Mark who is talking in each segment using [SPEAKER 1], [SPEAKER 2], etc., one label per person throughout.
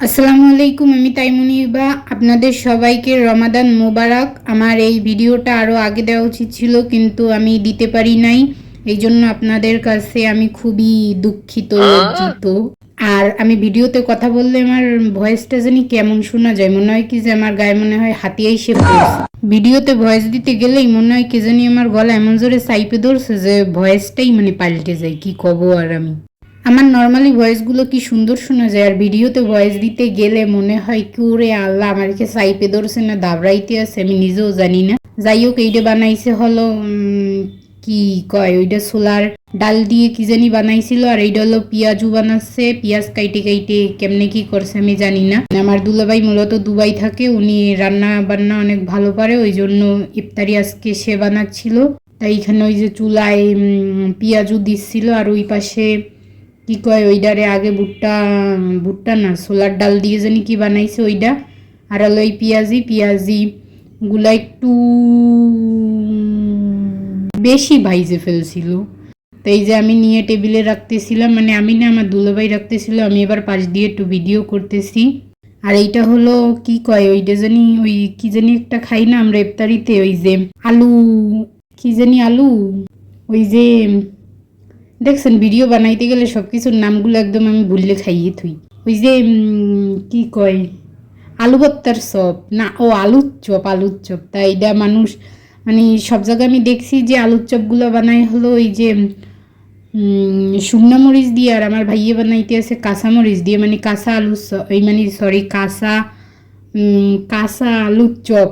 [SPEAKER 1] আসসালামু আলাইকুম আমি তাইমুনি বা আপনাদের সবাইকে রমাদান মোবারক। আমার এই ভিডিওটা আরও আগে দেওয়া উচিত ছিল কিন্তু আমি দিতে পারি নাই। এই জন্য আপনাদের কাছে আমি খুবই দুঃখিত লজ্জিত। আর আমি ভিডিওতে কথা বললে আমার ভয়েসটা জানি কেমন শোনা যায় মনে হয় কি যে আমার গায়ে মনে হয় হাতিয়াই সে ভিডিওতে ভয়েস দিতে গেলেই মনে হয় কে জানি আমার গলা এমন জোরে সাইপে ধরছে যে ভয়েসটাই মানে পাল্টে যায় কি কব আর আমি। আমার নর্মালি ভয়েসগুলো কি সুন্দর শোনা যায়? আর ভিডিওতে ভয়েস দিতে গেলে মনে হয় কি ওরে আল্লাহ আমারকে সাইপে ধরছে না দাবড়াইতে আছে আমি নিজেও জানি না। যাই হোক এইটা বানাইছে হলো কি কয় ওইটা সোলার ডাল দিয়ে কি জানি বানাইছিল আর এইটা হলো পেঁয়াজু বানাচ্ছে। পেঁয়াজ কাইটে কাইটে কেমনে কি করছে আমি জানি না। আমার দুলাভাই মূলত দুবাই থাকে উনি রান্না বান্না অনেক ভালো পারে ওই জন্য ইফতারি আজকে সে বানাচ্ছিল। তাই এখানে ওই যে চুলায় উম, পেঁয়াজু দিচ্ছিল আর ওই পাশে কি কয় ওইডারে আগে ভুট্টা ভুট্টা না সোলার ডাল দিয়ে জানি কি বানাইছে ওইটা আর হলো এই পেঁয়াজি পেঁয়াজি গুলা একটু বেশি ভাইজে ফেলছিল। তো এই যে আমি নিয়ে টেবিলে রাখতেছিলাম মানে আমি না আমার দুলোভাই রাখতেছিল, আমি এবার পাশ দিয়ে একটু ভিডিও করতেছি। আর এইটা হলো কি কয় ওইটা জানি ওই কি জানি একটা খাই না আমরা ইফতারিতে, ওই যে আলু, কি জানি আলু, ওই যে দেখছেন ভিডিও বানাইতে গেলে সব কিছুর নামগুলো একদম আমি ভুললে খাইয়ে থুই। ওই যে কি কয়? আলু ভর্তার চপ। না, ও, আলুর চপ আলুর চপ। তাই এটা মানুষ মানে সব জায়গায় আমি দেখছি যে আলুর চপগুলো বানাই হলো ওই যে শুকনা মরিচ দিয়ে আর আমার ভাইয়ে বানাইতে আছে কাঁচা মরিচ দিয়ে মানে কাঁচা আলু এই মানে সরি কাঁচা কাঁচা আলুর চপ।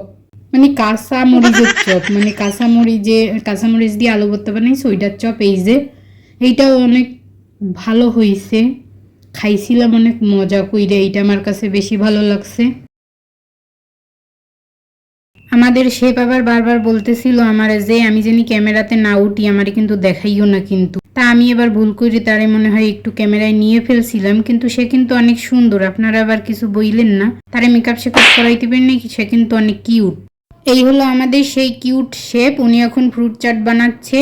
[SPEAKER 1] মানে কাঁচা মরিচের চপ মানে কাঁচা মরিচে, কাঁচা মরিচ দিয়ে আলু ভর্তা বানাইছে ওইটার চপ, এই যে এইটাও অনেক ভালো হয়েছে খাইছিলাম অনেক মজা কইরে, এইটা আমার কাছে বেশি ভালো লাগছে। আমাদের শেপ আবার বারবার বলতেছিল আমার যে, আমি জানি ক্যামেরাতে না উঠি, আমার কিন্তু দেখাইও না কিন্তু। তা আমি এবার ভুল করি তারে মনে হয় একটু ক্যামেরায় নিয়ে ফেলছিলাম, কিন্তু সে কিন্তু অনেক সুন্দর। আপনারা আবার কিছু বইলেন না? তারে মেকআপ শেকআপ করাইতে পারেন নাকি? সে কিন্তু অনেক কিউট এই হলো আমাদের সেই কিউট শেপ উনি এখন ফ্রুট চাট বানাচ্ছে।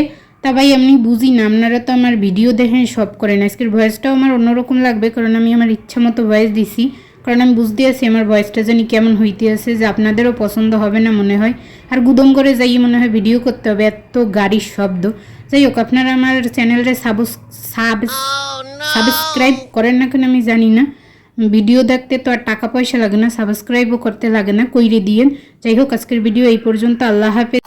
[SPEAKER 1] তা ভাই, আমি বুঝি না। আপনারা তো আমার ভিডিও দেখেন, সব করেন। আজকের ভয়েসটাও আমার অন্যরকম লাগবে, কারণ আমি আমার ইচ্ছা মতো ভয়েস দিছি। কারণ আমি বুঝতে আছি আমার ভয়েসটা জানি কেমন হইতে আছে, যে আপনাদেরও পছন্দ হবে না মনে হয়। আর গুদম করে যাই, মনে হয় ভিডিও করতে হবে, এত গাড়ির শব্দ। যাই হোক, আপনারা আমার চ্যানেলটা সাবস সাব সাবস্ক্রাইব করেন না কেন আমি জানি না। ভিডিও দেখতে তো আর টাকা পয়সা লাগে না সাবস্ক্রাইবও করতে লাগে না, কইরে দিয়েন। যাই হোক, আজকের ভিডিও এই পর্যন্ত। আল্লাহ হাফেজ।